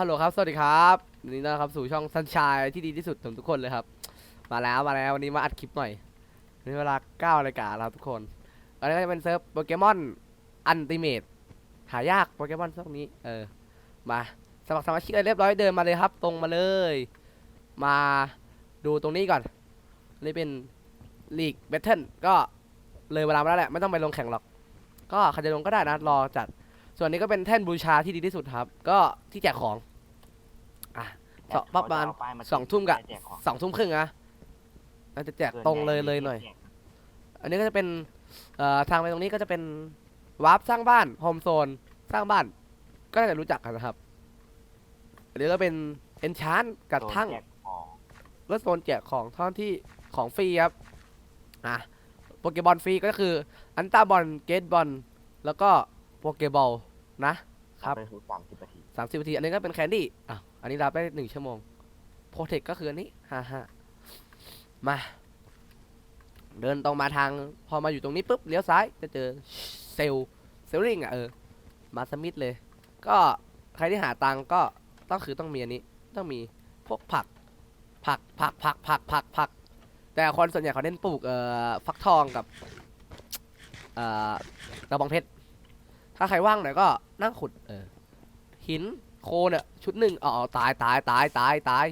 ฮัลโหลครับ สวัสดีครับวันนี้นะครับสู่ช่องสันชายที่ดีที่สุดของทุกคนเลยครับ มาแล้วมาแล้ววันนี้มาอัดคลิปหน่อยวันนี้เวลา9นาฬิกาแล้วครับทุกคนอันนี้ก็จะเป็นเซิร์ฟโปเกมอนอันติเมตหายากโปเกมอนพวกนี้ เออ มาสมัครสมาชิกอะไรเรียบร้อยเดินมาเลยครับ ตรงมาเลย มาดูตรงนี้ก่อน นี่เป็นลีกเบทเทิลก็เลยเวลามาแล้วแหละไม่ต้องไปลงแข่งหรอก ก็ใครจะลงก็ได้นะรอจัดส่วนนี้ก็เป็นแท่นบูชาที่ดีที่สุดครับ ก็ที่แจกของ สองประมาณสองทุ่มกะสองทุ่มครึ่งนะน่าจะแจกตรงเลยเลยหน่อย อันนี้ก็จะเป็นเอ่อทางไปตรงนี้ก็จะเป็นวาร์ปสร้างบ้านโฮมโซนสร้างบ้าน ก็น่าจะรู้จักกันนะครับอันนี้ก็เป็นเอนชานกับทั้งแจกของและโซนแจกของท่อนที่ของฟรีครับอะโปเกบอลฟรีก็คืออันตาบอลเกตบอลแล้วก็โปเกบอลนะครับไปหูสามสิบนาทีสามสิบนาทีอันนี้ก็เป็นแคนดี้อะ อันนี้รับได้หนึ่งชั่วโมงโปรเทคก็คืออันนี้ฮ่าฮ่ามา เดินตรงมาทาง พอมาอยู่ตรงนี้ปุ๊บเลี้ยวซ้ายจะเจอเซลเซลลิงอะเออ มาสมิธเลย ก็ใครที่หาตังก็ต้องคือต้องมีอันนี้ ต้องมีพวกผัก ผักผักผักผักผักผัก แต่คนส่วนใหญ่เขาเน้นปลูกเอ่อฟักทองกับเอ่อกระบองเพชรถ้าใครว่างหน่อยก็นั่งขุดเออหิน โคเนี่ยชุดหนึ่งอ๋อตายตายตายตายตาย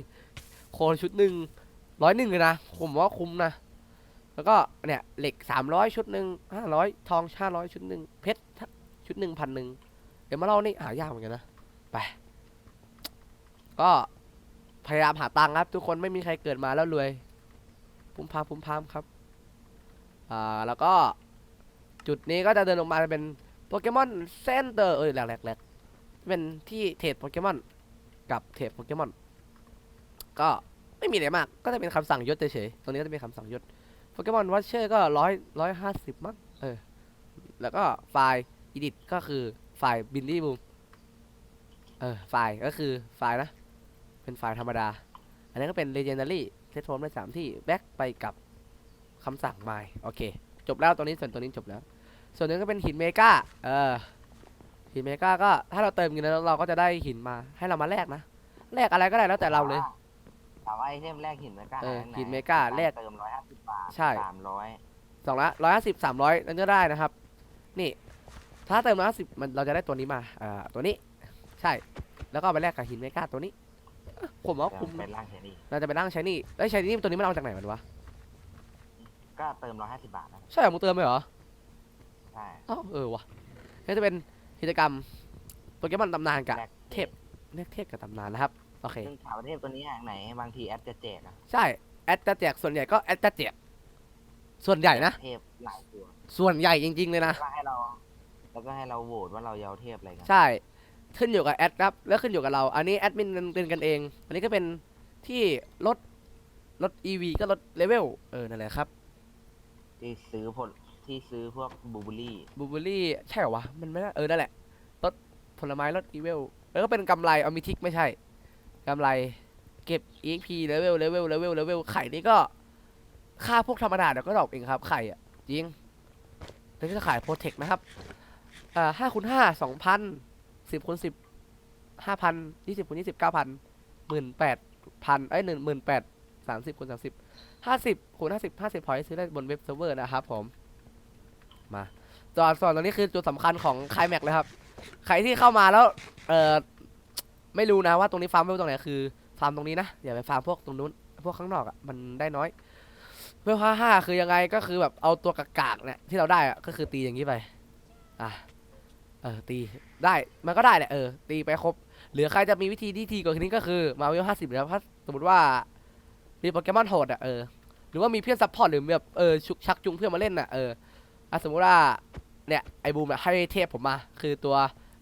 โคชุดหนึ่งร้อยหนึ่งเลยนะผมว่าคุ้มนะ แล้วก็เนี่ยเหล็กสามร้อยชุดหนึ่งห้าร้อยทองห้าร้อยชุดหนึ่งเพชรชุดหนึ่งพันหนึ่งเดี๋ยวมาเล่านี่หายากเหมือนกันนะไปก็พยายามหาตังค์ครับ ทุกคนไม่มีใครเกิดมาแล้วรวยพุ่มพามพุ่มพามครับอ่าแล้วก็จุดนี้ก็จะเดินลงมาเป็นโปเกมอนเซนเตอร์เอ้ยแหลกแหลก เป็นที่เทรดโปเกมอนกับเทรดโปเกมอนก็ไม่มีอะไรมาก ก็จะเป็นคำสั่งยศเฉยๆตรงนี้ก็จะเป็นคำสั่งยศโปเกมอนวัชเชอร์ก็ร้อยร้อยห้าสิบมั้งเออ แล้วก็ไฟล์อีดิทก็คือไฟล์บินดี้บูมเออไฟล์ก็คือไฟล์นะ เป็นไฟล์ธรรมดา อันนี้ก็เป็น legendary เซตโฟมได้สามที่แบ็กไปกับคำสั่ง my โอเค จบแล้วตัวนี้ส่วนตัวนี้จบแล้ว ส่วนนี้ก็เป็นหินเมกาเออ หินเมกาก็ถ้าเราเติมเงินแล้วเราก็จะได้หินมา ให้เรามาแลกนะแลกอะไรก็ได้แล้วแต่เราเลย ถามว่าไอเทมแรกหินเมกาเออไหหินเมกาแรกเติมร้อยห้าสิบบาทใช่สามร้อยสองละร้อยห้าสิบสามร้อยนั่นก็ได้นะครับ นี่ ถ้าเติมร้อยห้าสิบมันเราจะได้ตัวนี้มาอ่าตัวนี้ ใช่ แล้วก็เอาไปแลกกับหินเมกาตัวนี้เอ้อผมว่าคุ้มเป็นร่างเชนี่เราจะไปนั่งใช้นี่แล้วใช้นี่ตัวนี้มันเอามาจากไหนมันวะก็เติมร้อยห้าสิบบาทนะใช่เหรอมึงเติมไหมเหรอใช่อ๋อเออวะนี่จะเป็น กิจกรรมโปเกมอนตำนานกับแรกเทพเรียกเทพกับตำนานนะครับโอเคซึ่งถามว่าเทพตัวนี้อย่างไหน บางทีแอดจะแจกอะใช่แอดจะแจกส่วนใหญ่ก็แอดจะแจกส่วนใหญ่นะเทพหลายตัวส่วนใหญ่จริง ๆ เลยนะแล้วให้เราแล้วก็ให้เราโหวตว่าเราจะเอาเทพอะไรกันใช่ขึ้นอยู่กับแอดครับแล้วขึ้นอยู่กับเรา อันนี้แอดมินเป็นกันเอง อันนี้ก็เป็นที่ลดลด EV ก็ลดเลเวลเออนั่นแหละครับที่ซื้อผล ที่ซื้อพวกบูเบอรี่บูเบอรี่ใช่เหรอวะ มันไม่ได้เออ นั่นแหละลดผลไม้ลด e ีเวลแล้วก็เป็นกำไรเอามิทิกไม่ใช่กำไร เก็บ EXP เลเวลเลเวลเลเวลเลเวลไข่นี่ก็ค่าพวกธรรมดาเดี๋ยวก็ดรอปเองครับ ไข่อะจริงแล้วจะขายโปรเทคนะครับอ่าห้าคูณห้าสองพันสิบคูณสิบห้าพันยี่สิบคูณยี่สิบเก้าพันหมื่นแปดพันเอ้ยหนึ่งหมื่นแปดสามสิบคูณสามสิบห้าสิบคูณห้าสิบห้าสิบพอยต์ซื้อได้บนเว็บเซิร์ฟเวอร์นะครับผม มาส่วนส่วนตรงนี้คือจุดสำคัญของคายแม็กเลยครับ ใครที่เข้ามาแล้วเออไม่รู้นะว่าตรงนี้ฟาร์มเวลตรงไหนคือฟาร์มตรงนี้นะอย่าไปฟาร์มพวกตรงนู้นพวกข้างนอกอะ่ะมันได้น้อยเวลห้าห้าคือยังไงก็คือแบบเอาตัวกากๆเนี่ยที่เราได้อะก็คือตีอย่างนี้ไปอะเออตีได้มันก็ได้แหละเออตีไปครบเหลือใครจะมีวิธีที่ทีกว่านี้ก็คือมาเวลห้าสิบแล้วถ้าสมมติว่ามีโปเกมอนโหดอะเออหรือว่ามีเพื่อนซัพพอร์ตหรือแบบเออชุกชักจูงเพื่อนมาเล่นอะเออ อะสมมติว่าเนี่ยไอ้บูมอะให้เทพผมมา คือตัว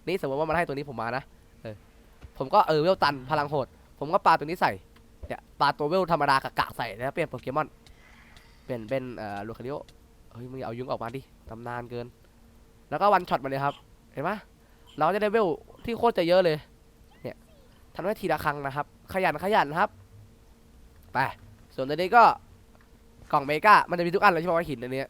นี้สมมติว่ามันให้ตัวนี้ผมมานะเออผมก็เออเวลตันพลังโหด ผมก็ปาตัวนี้ใส่เนี่ยปาตัวเวลธรรมดากับกากใส่แล้วเปลี่ยนโปเกมอนเปลี่ยนเป็นเอ่อลูคาริโอเฮ้ยมึงเอายุงออกมาดิตำนานเกิน แล้วก็วันช็อตมาเลยครับ เห็นไหมเราจะได้เวลที่โคตรจะเยอะเลย เนี่ยทำได้ทีละครั้งนะครับ ขยันขยันครับ ไป ส่วนตัวนี้ก็กล่องเมกามันจะมีทุกอันเลยใช่ไหมว่าหินอันเนี้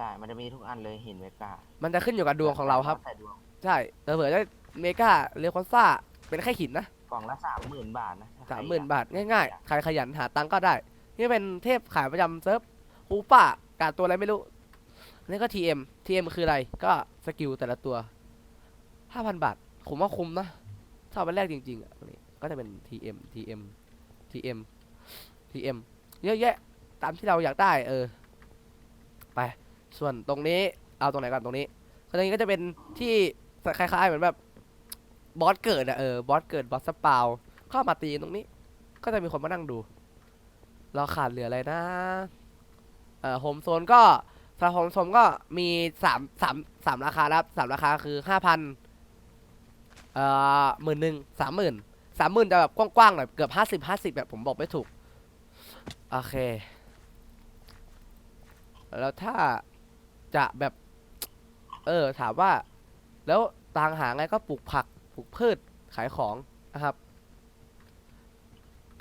ยใช่มันจะมีทุกอันเลยหินเมกามันจะขึ้นอยู่กับดวงของเราครับแต่ดวงใช่แต่เผื่อได้เมกาเรคอนซ่าเป็นแค่หินนะกล่องละสามหมื่นบาทนะถ้สามใครหมื่นอยกบาทง่ายๆใครขยันหาตังค์ก็ได้ นี่เป็นเทพขายประจำเซิร์ฟฮูป้าการตัวอะไรไม่รู้อันนี้ก็ TM TM คืออะไรก็สกิลแต่ละตัวห้าพันบาทผมว่าคุ้มนะถ้าเอาไปแรกจริงๆอะตัวนี้ก็จะเป็น TM TM TM TM เยอะแยะตามที่เราอยากได้เออ ไป ส่วนตรงนี้เอาตรงไหนก่อนตรงนี้ตรงนี้ก็จะเป็นที่คล้ายๆเหมือนแบบบอสเกิดอะเออบอสเกิดบอสสปาวเข้ามาตีตรงนี้ ก็จะมีคนมานั่งดู เราขาดเหลืออะไรนะเอ่อโฮมโซนก็สำหรับโฮมโซนก็มีสามสามสามราคาครับสามราคาคือห้าพันเอ่อหมื่นหนึ่งสามหมื่นสามหมื่นจะแบบกว้างๆหน่อยเกือบห้าสิบห้าสิบแบบผมบอกไม่ถูก โอเค แล้วถ้า จะแบบ เออ ถามว่า แล้วต่างหาไงก็ปลูกผักปลูกพืชขายของนะครับ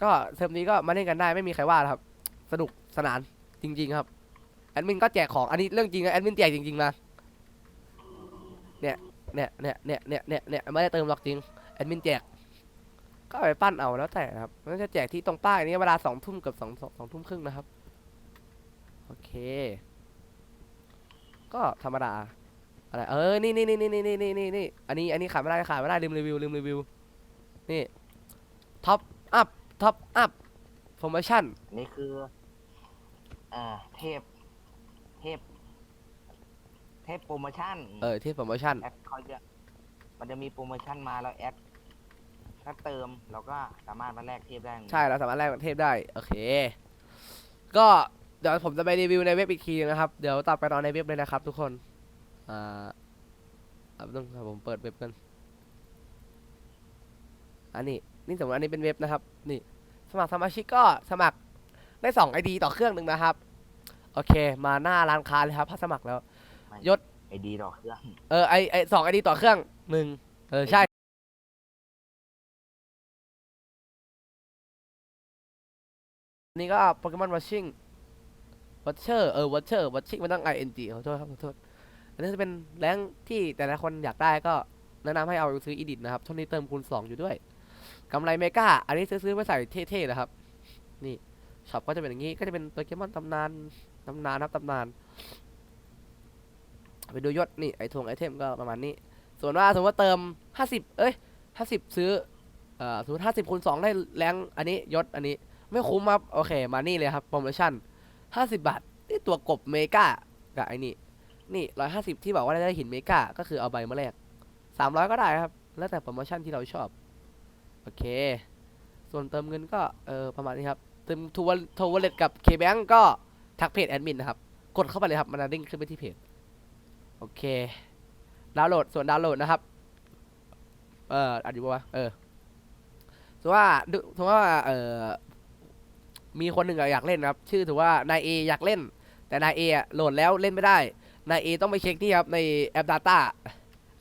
ก็เทอมนี้ก็มาเล่นกันได้ไม่มีใครว่านะครับ สนุกสนานจริง ๆ ครับแอดมินก็แจกของอันนี้เรื่องจริงนะแอดมินแจกจริงๆนะเนี่ยเนี่ยเนี่ยเนี่ยเนี่ยเนี่ยเนี่ยไม่ได้เติมหรอกจริงแอดมินแจก ก็เอาไปปั้นเอาแล้วแต่นะครับมันจะแจกที่ตรงป้ายนี้เวลาสองทุ่มกับสองสองทุ่มครึ่งนะครับ โอเค ก็ธรรมดาอะไรเออนี่นี่นี่นี่นี่นี่นี่นี่อันนี้อันนี้ขายไม่ได้ขายไม่ได้ลืมรีวิวลืมรีวิวนี่ท็อปอัพท็อปอัพโปรโมชั่นนี่คืออ่าเทพเทพเทพโปรโมชั่นเออที่โปรโมชั่นแอดเขาจะมันจะมีโปรโมชั่นมาแล้วแอดถ้าเติมเราก็สามารถมาแลกเทพได้ใช่เราสามารถแลกเทพได้ โอเค ก็ เดี๋ยวผมจะไปรีวิวในเว็บอีกทีนะครับ เดี๋ยวตัดไปตอนในเว็บเลยนะครับ ทุกคน อ่าอับนึงครับผมเปิดเว็บกัน อันนี้นี่สมมติอันนี้เป็นเว็บนะครับ นี่ สมัครสมาชิกก็สมัครได้สองไอดีต่อเครื่องหนึ่งนะครับ โอเค มาหน้าร้านค้าเลยครับถ้าสมัครแล้ว ยศ ไอดีดอกเครื่อง เออไอไอสองไอดีต่อเครื่องหนึ่งเออใช่ นี่ก็โปเกมอนวัชชิ่ง วัชเชอร์เออวัชเชอร์วัชชิ่งมันต้อง ing ขอโทษครับขอโทษอันนี้จะเป็นแรงที่แต่ละคนอยากได้ก็แนะนำให้เอาไปซื้ออีดิทนะครับช่วงนี้เติมคูณ2อยู่ด้วยกำไรเมกาอันนี้ซื้อๆไปใส่เท่ๆนะครับ นี่ช็อปก็จะเป็นอย่างนี้ก็จะเป็นโปเกมอนตำนานตำนานครับตำนานไปดูยศนี่ไอทงไอเทมก็ประมาณนี้ ส่วนว่าสมมติว่าเติม 50 เอ้ย 50 ซื้อเอ่อสมมติ50คูณ2ได้แรงอันนี้ยศอันนี้ ไม่คุ้มครับโอเค มานี่เลยครับโปรโมชั่น 50บบาทนี่ตัวกบเมกากับไอ้นี่ นี่150ที่บอกว่าได้หินเมกาก็คือเอาใบมาแลก300ก็ได้ครับ แล้วแต่โปรโมชั่นที่เราชอบ โอเค ส่วนเติมเงินก็เออประมาณนี้ครับเติมทูวร์ทูวอลเล็ตกับเคแบงก็ทักเพจแอดมินนะครับ กดเข้าไปเลยครับมันจะเด้งขึ้นไปที่เพจ โอเค ดาวน์โหลดส่วนดาวน์โหลดนะครับ เอ่ออัดอยู่ปะเออถือว่าถือว่าเออ มีคนหนึ่งอะอยากเล่นครับ ชื่อถือว่านายเออยากเล่น แต่นายเอะโหลดแล้วเล่นไม่ได้ นายเอต้องไปเช็คนี่ครับในแอป Data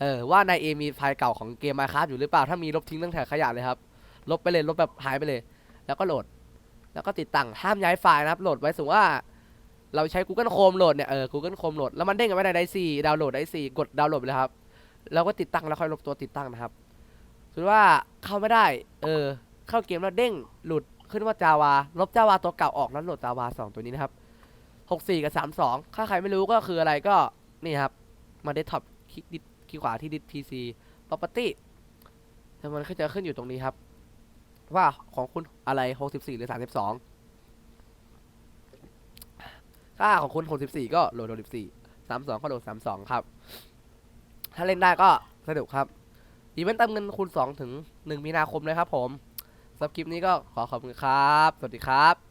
เออว่านายเอมีไฟล์เก่าของเกมมาครับอยู่หรือเปล่า ถ้ามีลบทิ้งตั้งแต่ขยะเลยครับ ลบไปเลยลบแบบหายไปเลย แล้วก็โหลด แล้วก็ติดตั้งห้ามย้ายไฟล์นะครับ โหลดไว้สมมติว่า เราใช้ Google Chrome โหลดเนี่ยเออ Google Chrome โหลดแล้วมันเด้งกันไม่ได้ไดซีดาวน์โหลดไดซีกดดาวน์โหลดไปเลยครับ แล้วก็ติดตั้งแล้วค่อยลบตัวติดตั้งนะครับสมมติว่าเข้าไม่ได้ เออ เข้าเกมแล้วเด้งหลุด ขึ้นว่าจาวา ลบจาวาตัวเก่าออกแล้วโหลดจาวาสองตัวนี้นะครับหกสี่กับสามสองถ้าใครไม่รู้ก็คืออะไรก็นี่ครับ มาเดสก์ท็อปคลิกดิสคลิกขวาที่ดิสพีซี property แล้วมันก็จะขึ้นอยู่ตรงนี้ครับ ว่าของคุณอะไรหกสิบสี่หรือสามสิบสองถ้าของคุณ 64 ก็โหลด64 32 ก็โหลด 32 ครับ ถ้าเล่นได้ก็สนุกครับอีเวนต์เติมเงินคูณ2ถึง 1 มีนาคมเลยครับผม สำหรับคลิปนี้ก็ขอขอบคุณครับ สวัสดีครับ